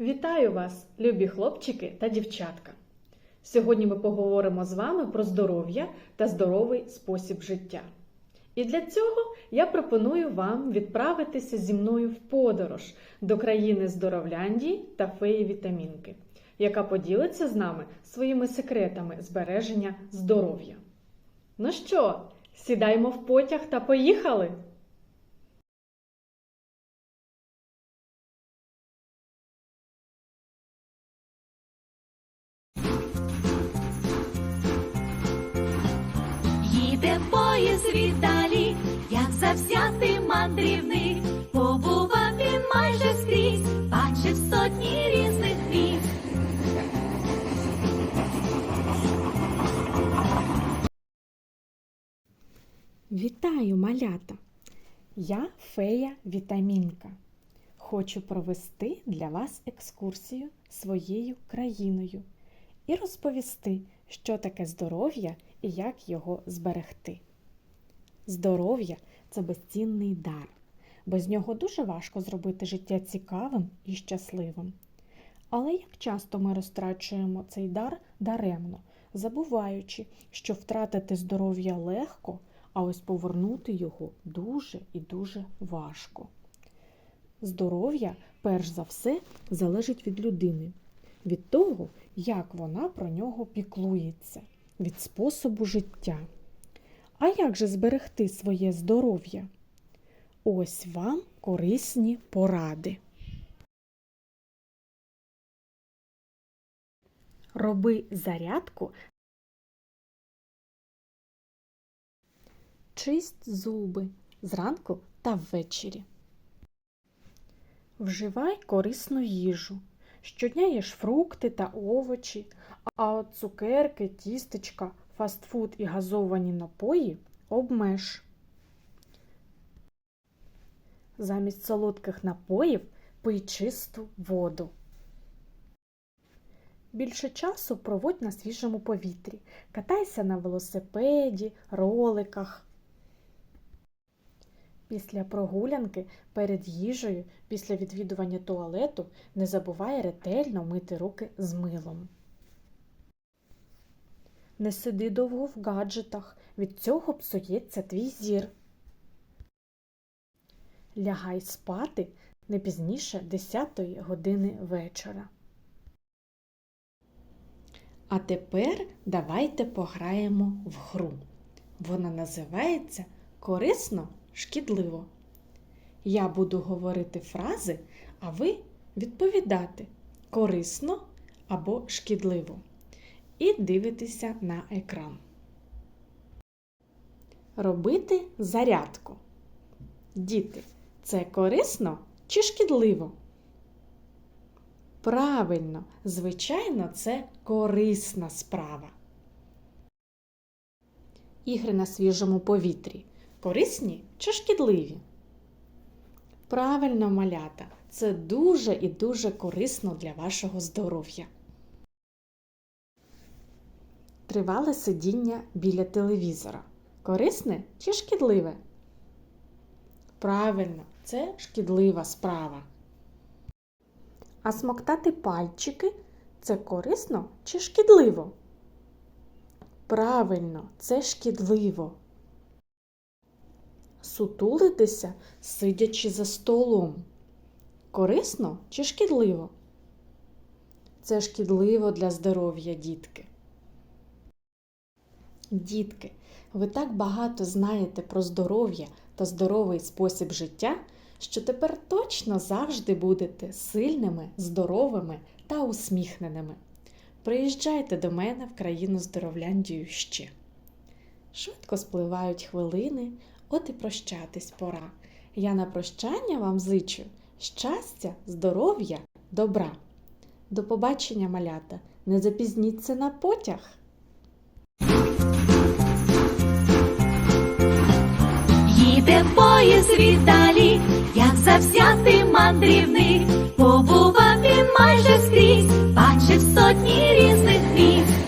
Вітаю вас, любі хлопчики та дівчатка! Сьогодні ми поговоримо з вами про здоров'я та здоровий спосіб життя. І для цього я пропоную вам відправитися зі мною в подорож до країни Здоровляндії та феї Вітамінки, яка поділиться з нами своїми секретами збереження здоров'я. Ну що, сідаймо в потяг та поїхали! Їде поїзд віддалі, як завзятий мандрівник. Побував він майже скрізь, бачив сотні різних міст. Вітаю, малята! Я фея Вітамінка. Хочу провести для вас екскурсію своєю країною і розповісти, що таке здоров'я і як його зберегти. Здоров'я це безцінний дар. Без нього дуже важко зробити життя цікавим і щасливим. Але як часто ми розтрачуємо цей дар даремно, забуваючи, що втратити здоров'я легко, а ось повернути його дуже і дуже важко. Здоров'я, перш за все, залежить від людини, від того, як вона про нього піклується, від способу життя. А як же зберегти своє здоров'я? Ось вам корисні поради. Роби зарядку. Чисть зуби зранку та ввечері. Вживай корисну їжу. Щодня їж фрукти та овочі, а от цукерки, тістечка, фастфуд і газовані напої обмеж. Замість солодких напоїв пий чисту воду. Більше часу проводь на свіжому повітрі. Катайся на велосипеді, роликах. Після прогулянки перед їжею, після відвідування туалету не забувай ретельно мити руки з милом. Не сиди довго в гаджетах, від цього псується твій зір. Лягай спати не пізніше 10 години вечора. А тепер давайте пограємо в гру. Вона називається Корисно шкідливо. Я буду говорити фрази, а ви відповідати корисно або шкідливо. І дивитися на екран. Робити зарядку. Діти, це корисно чи шкідливо? Правильно, звичайно, це корисна справа. Ігри на свіжому повітрі. Корисні чи шкідливі? Правильно, малята, це дуже і дуже корисно для вашого здоров'я. Тривале сидіння біля телевізора. Корисне чи шкідливе? Правильно, це шкідлива справа. А смоктати пальчики це корисно чи шкідливо? Правильно, це шкідливо. Сутулитися, сидячи за столом. Корисно чи шкідливо? Це шкідливо для здоров'я, дітки. Дітки, ви так багато знаєте про здоров'я та здоровий спосіб життя, що тепер точно завжди будете сильними, здоровими та усміхненими. Приїжджайте до мене в країну Здоровляндію ще. Швидко спливають хвилини, от і прощатись пора. Я на прощання вам зичу щастя, здоров'я, добра. До побачення, малята! Не запізніться на потяг! Їде поїзд віддалі, як завзятий мандрівник. Побував він майже скрізь, бачив сотні різних міст.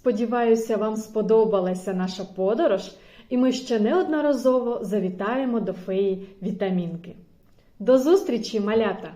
Сподіваюся, вам сподобалася наша подорож і ми ще неодноразово завітаємо до феї вітамінки. До зустрічі, малята!